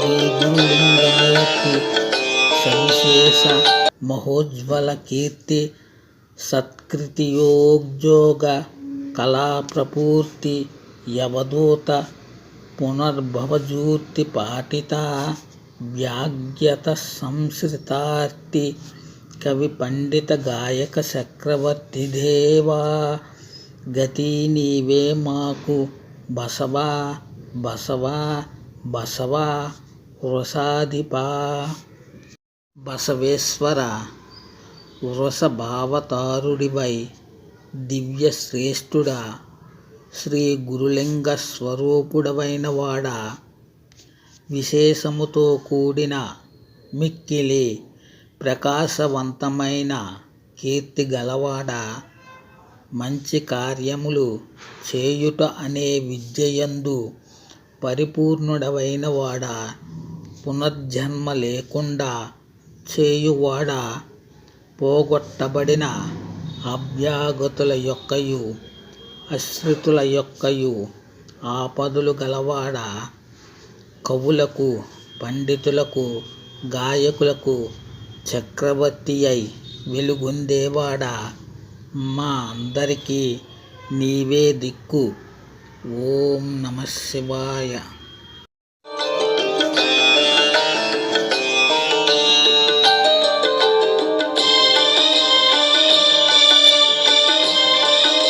శ్రీ గురులింగమూర్తి సవిశేష మహోజ్వల కీర్తి సత్కృతియోగ్యోగ కళాప్రపూర్తి యవదూత పునర్భవజూర్తి పాటిత వ్యాగ్యత సంశ్రితార్తి కవి పండిత గాయక చక్రవర్తి దేవా గతి నీవే మాకు బసవా బసవా బసవా వృషాధిపా బసవేశ్వర వృషభావతారుడివై దివ్యశ్రేష్ఠుడా శ్రీ గురులింగ స్వరూపుడవైన వాడా విశేషముతో కూడిన మిక్కిలి ప్రకాశవంతమైన కీర్తి గలవాడా. మంచి కార్యములు చేయుట అనే విద్యయందు పరిపూర్ణుడవైన వాడా పునర్జన్మ లేకుండా చేయువాడా? పోగొట్టబడిన అభ్యాగతుల యొక్కయు అశ్రితుల యొక్కయు ఆపదలు గలవాడ? కవులకు పండితులకు గాయకులకు చక్రవర్తి అయి వెలుగుందేవాడ? మా అందరికీ నీవే దిక్కు. ఓం నమ శివాయ.